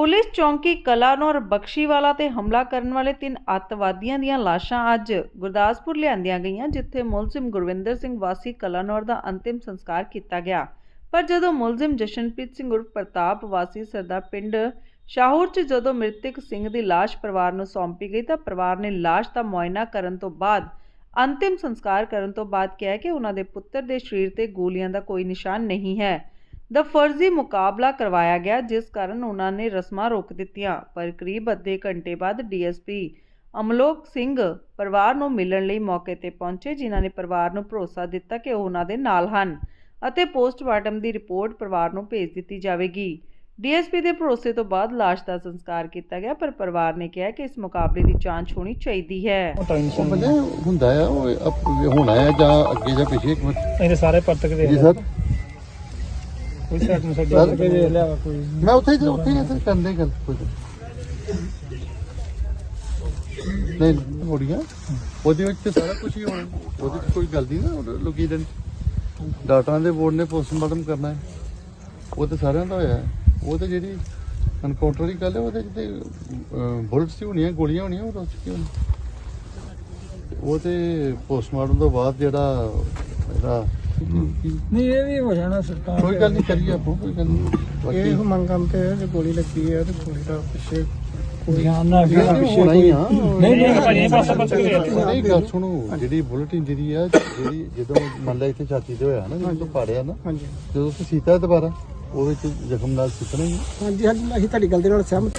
Police ਚੌਂਕੀ ਕਲਾਨੌਰ ਬਖਸ਼ੀਵਾਲਾ ਤੇ ਹਮਲਾ ਕਰਨ ਵਾਲੇ ਤਿੰਨ ਅੱਤਵਾਦੀਆਂ ਦੀਆਂ ਲਾਸ਼ਾਂ ਅੱਜ ਗੁਰਦਾਸਪੁਰ ਲਿਆਂਦੀਆਂ ਗਈਆਂ, ਜਿੱਥੇ ਮੁਲਜ਼ਮ ਗੁਰਵਿੰਦਰ ਸਿੰਘ ਵਾਸੀ ਕਲਾਨੌਰ ਦਾ ਅੰਤਿਮ ਸੰਸਕਾਰ ਕੀਤਾ ਗਿਆ। ਪਰ ਜਦੋਂ ਮੁਲਜ਼ਮ ਜਸ਼ਨਪ੍ਰੀਤ ਸਿੰਘ ਉਰਫ ਪ੍ਰਤਾਪ ਵਾਸੀ ਸਰਦਾ ਪਿੰਡ ਸ਼ਾਹੌਰ 'ਚ ਜਦੋਂ ਮ੍ਰਿਤਕ ਸਿੰਘ ਦੀ ਲਾਸ਼ ਪਰਿਵਾਰ ਨੂੰ ਸੌਂਪੀ ਗਈ, ਤਾਂ ਪਰਿਵਾਰ ਨੇ ਲਾਸ਼ ਦਾ ਮੁਆਇਨਾ ਕਰਨ ਤੋਂ ਬਾਅਦ, ਅੰਤਿਮ ਸੰਸਕਾਰ ਕਰਨ ਤੋਂ ਬਾਅਦ ਕਿਹਾ ਕਿ ਉਹਨਾਂ ਦੇ ਪੁੱਤਰ ਦੇ ਸਰੀਰ ਤੇ ਗੋਲੀਆਂ ਦਾ ਕੋਈ ਨਿਸ਼ਾਨ ਨਹੀਂ ਹੈ। ਦਾ ਫਰਜ਼ੀ ਮੁਕਾਬਲਾ ਕਰਵਾਇਆ ਗਿਆ ਜਿਸ ਕਾਰਨ ਉਹਨਾਂ ਨੇ ਰਸਮਾਂ ਰੋਕ ਦਿੱਤੀਆਂ। ਪਰ ਕਰੀਬ ਅੱਧੇ ਘੰਟੇ ਬਾਅਦ ਡੀਐਸਪੀ ਅਮਲੋਕ ਸਿੰਘ ਪਰਿਵਾਰ ਨੂੰ ਮਿਲਣ ਲਈ ਮੌਕੇ ਤੇ ਪਹੁੰਚੇ ਜਿਨ੍ਹਾਂ ਨੇ ਪਰਿਵਾਰ ਨੂੰ ਭਰੋਸਾ ਦਿੱਤਾ ਕਿ ਉਹ ਉਹਨਾਂ ਦੇ ਨਾਲ ਹਨ ਅਤੇ ਪੋਸਟਮਾਰਟਮ ਦੀ ਰਿਪੋਰਟ ਪਰਿਵਾਰ ਨੂੰ ਭੇਜ ਦਿੱਤੀ ਜਾਵੇਗੀ। ਡੀਐਸਪੀ ਦੇ ਭਰੋਸੇ ਤੋਂ ਬਾਅਦ ਲਾਸ਼ ਦਾ ਸੰਸਕਾਰ ਕੀਤਾ ਗਿਆ ਪਰ ਪਰਿਵਾਰ ਨੇ ਕਿਹਾ ਕਿ ਇਸ ਮੁਕਾਬਲੇ ਦੀ ਜਾਂਚ ਹੋਣੀ ਚਾਹੀਦੀ ਹੈ। ਹੁੰਦਾ ਆ ਉਹ ਹੋਣਾ ਹੈ ਜਾਂ ਅੱਗੇ ਜਾਂ ਪਿੱਛੇ ਇਹਦੇ ਸਾਰੇ ਪਰਤਕ ਦੇ ਜੀ ਸਰ ਕੋਈ ਸਾਈਡ ਨੂੰ ਸਰ ਸਾਡੇ ਕੇ ਵੇਖ ਲਿਆ ਕੋਈ। ਮੈਂ ਉੱਥੇ ਹੀ ਉੱਥੇ ਹੀ ਇੱਥੇ ਕਰਦੇ ਗੱਲ ਕੋਈ। ਨਹੀਂ। ਹੋੜੀਆਂ ਉਹਦੇ ਵਿੱਚ ਤਾਂ ਸਾਰਾ ਕੁਝ ਹੀ ਹੋਣਾ। ਉਹਦੇ ਵਿੱਚ ਕੋਈ ਗੱਲ ਨਹੀਂ ਨਾ ਲੋਕੀ ਦੇ ਡਾਕਟਰਾਂ ਦੇ ਬੋਰਡ ਨੇ ਪੋਸਟਮਾਰਟਮ ਕਰਨਾ ਹੈ। ਉਹ ਤਾਂ ਸਾਰਿਆਂ ਦਾ ਹੋਇਆ। ਉਹ ਤਾਂ ਜਿਹੜੀ ਅਨਕਾਊਂਟਰ ਦੀ ਗੱਲ ਹੈ ਉਹਦੇ ਜਿੱਤੇ ਬੁਲਟਸ ਹੀ ਹੋਣੀਆਂ ਗੋਲੀਆਂ ਹੋਣੀਆਂ ਉਹ ਰੋਚ ਕੀ ਹੋਣੀ। ਉਹ ਤੇ ਪੋਸਟਮਾਰਟਮ ਤੋਂ ਬਾਅਦ ਜਿਹੜਾ ਇਹਦਾ ਨਹੀਂ ਇਹ ਵੀ ਹੋ ਜਾਣਾ ਸਰਕਾਰ ਕੋਈ ਗੱਲ ਨਹੀਂ ਕਰੀਏ ਆਪਾਂ ਕੋਈ ਗੱਲ ਨਹੀਂ। ਇਹ ਮੰਗਮ ਤੇ ਜੇ ਗੋਲੀ ਲੱਗੀ ਹੈ ਤੇ ਗੋਲੀ ਦਾ ਪਿੱਛੇ ਕੋਈ ਧਿਆਨ ਨਾ ਇਹ ਤਾਂ ਹੋਣਾ ਹੀ ਆ। ਨਹੀਂ ਨਹੀਂ ਭਾਜੀ ਪਾਸਾ ਪਾਸਾ ਨਹੀਂ ਗੱਲ ਸੁਣੋ ਜਿਹੜੀ ਬੁਲਟ ਇੰਜਰੀ ਆ ਜਿਹੜੀ ਜਦੋਂ ਮੰਨ ਲਾ ਇੱਥੇ ਛਾਤੀ ਤੇ ਹੋਇਆ ਨਾ ਜਦੋਂ ਪਾੜਿਆ ਨਾ ਹਾਂਜੀ। ਜਦੋਂ ਤੁਸੀਂ ਸੀਤਾ ਦੁਬਾਰਾ ਉਹ ਵਿੱਚ ਜ਼ਖਮ ਨਾਲ ਸਿੱਟਣਾ। ਹਾਂਜੀ ਹਾਂਜੀ ਅਸੀਂ ਤੁਹਾਡੀ ਗੱਲ ਦੇ ਨਾਲ ਸਹਿਮਤ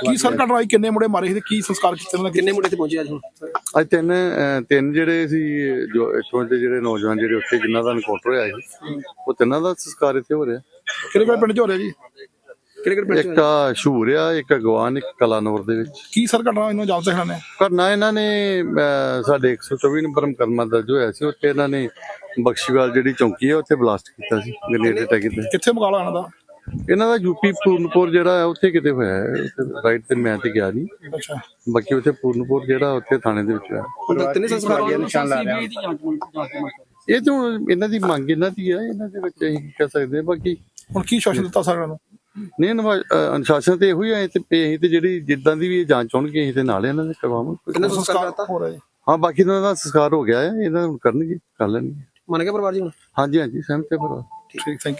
ਕੀ ਸਰ ਘਟਨਾ ਹੋਈ ਕਿੰਨੇ ਮੁੰਡੇ ਮਾਰੇ ਸੀ ਤੇ ਕੀ ਸੰਸਕਾਰ ਕੀਤੇ ਉਹਨਾਂ ਨੇ ਕਿੰਨੇ ਮੁੰਡੇ ਤੇ ਪਹੁੰਚੇ ਅੱਜ ਹੁਣ? ਅੱਜ ਤਿੰਨ ਅਹ, ਤਿੰਨ ਜਿਹੜੇ ਸੀ ਜੋ ਇੱਥੋਂ ਦੇ ਜਿਹੜੇ ਨੌਜਵਾਨ ਜਿਹੜੇ ਉੱਥੇ ਜਿਨ੍ਹਾਂ ਦਾ ਐਨਕਾਊਂਟਰ ਹੋਇਆ ਸੀ ਉਹ ਤਿੰਨਾਂ ਦਾ ਸੰਸਕਾਰ ਇੱਥੇ ਹੋ ਰਿਹਾ। ਕਿਹੜੇ ਕਿਹੜੇ ਪਿੰਡ ਚ ਹੋ ਰਿਹਾ ਜੀ? ਕਿਹੜੇ ਕਿਹੜੇ ਪਿੰਡ ਚ ਇੱਕ ਆ ਸ਼ੂਰ ਆ ਇੱਕ ਅਗਵਾਨ ਇੱਕ ਕਲਾਨੌਰ ਦੇ ਵਿੱਚ। ਕੀ ਸਰ ਘਟਨਾ ਇਹਨੂੰ ਸਕਦੇ ਨੇ? ਕਰਨਾ ਇਹਨਾਂ ਨੇ ਅਹ, ਸਾਡੇ 124 ਨੰਬਰ ਮੁਕੱਦਮਾ ਦਰਜ ਹੋਇਆ ਸੀ ਉੱਥੇ ਇਹਨਾਂ ਨੇ ਬਖਸ਼ੀਵਾਲ ਜਿਹੜੀ ਚੌਂਕੀ ਹੈ ਉੱਥੇ ਬਲਾਸਟ ਕੀਤਾ ਸੀ ਗ੍ਰੇਨੇਡ ਅਟੈਕ ਤੇ ਕਿੱਥੇ ਮੁਕਾਬਲਾ ਇਹਨਾਂ ਦਾ? ਇਹਨਾਂ ਦਾ ਯੂਪੀ ਪੂਰਨਪੁਰ ਜਿਹੜਾ ਹੈ ਉੱਥੇ ਕਿਤੇ ਹੋਇਆ ਹੈ ਰਾਈਟ ਤੇ ਮੈਂ ਤੇ ਗਿਆ ਨਹੀਂ। ਅੱਛਾ। ਬਾਕੀ ਉੱਥੇ ਪੂਰਨਪੁਰ ਜਿਹੜਾ ਉੱਥੇ ਥਾਣੇ ਦੇ ਵਿੱਚ ਹੈ ਤਿੰਨੇ ਸੰਸਕਾਰ ਗਿਆ ਨਿਸ਼ਾਨ ਲਾ ਰਿਹਾ ਇਹ ਤਾਂ ਇਹਨਾਂ ਦੀ ਮੰਗ ਇਹਨਾਂ ਦੀ ਹੈ ਇਹਨਾਂ ਦੇ ਵਿੱਚ ਅਸੀਂ ਕਹਿ ਸਕਦੇ ਹਾਂ ਬਾਕੀ ਹੁਣ ਕੀ ਸ਼ਾਸਨ ਦਿੱਤਾ ਸਰ ਇਹਨਾਂ ਨੂੰ? ਨਹੀਂ ਅਨੁਸ਼ਾਸਨ ਤੇ ਇਹੋ ਹੀ ਹੈ ਤੇ ਅਸੀਂ ਤੇ ਜਿਹੜੀ ਜਿੱਦਾਂ ਦੀ ਵੀ ਇਹ ਜਾਂਚ ਹੋਣਗੇ ਅਸੀਂ ਤੇ ਨਾਲ ਇਹਨਾਂ ਦੇ ਕਰਵਾਵਾਂਗੇ। ਕਿੰਨੇ ਸੰਸਕਾਰ ਹੋ ਰਿਹਾ ਹਾਂ ਬਾਕੀ ਇਹਨਾਂ ਦਾ ਸੰਸਕਾਰ ਹੋ ਗਿਆ ਹੈ ਇਹਨਾਂ ਹੁਣ ਕਰਨਗੇ ਕਰ ਲੈਣਗੇ। ਮੰਨ ਗਿਆ ਪਰਿਵਾਰ ਜੀ ਹੁਣ? ਹਾਂਜੀ ਹਾਂਜੀ ਸਹਿਮਤ ਹੈ ਪਰ ਠੀਕ ਥੈਂਕ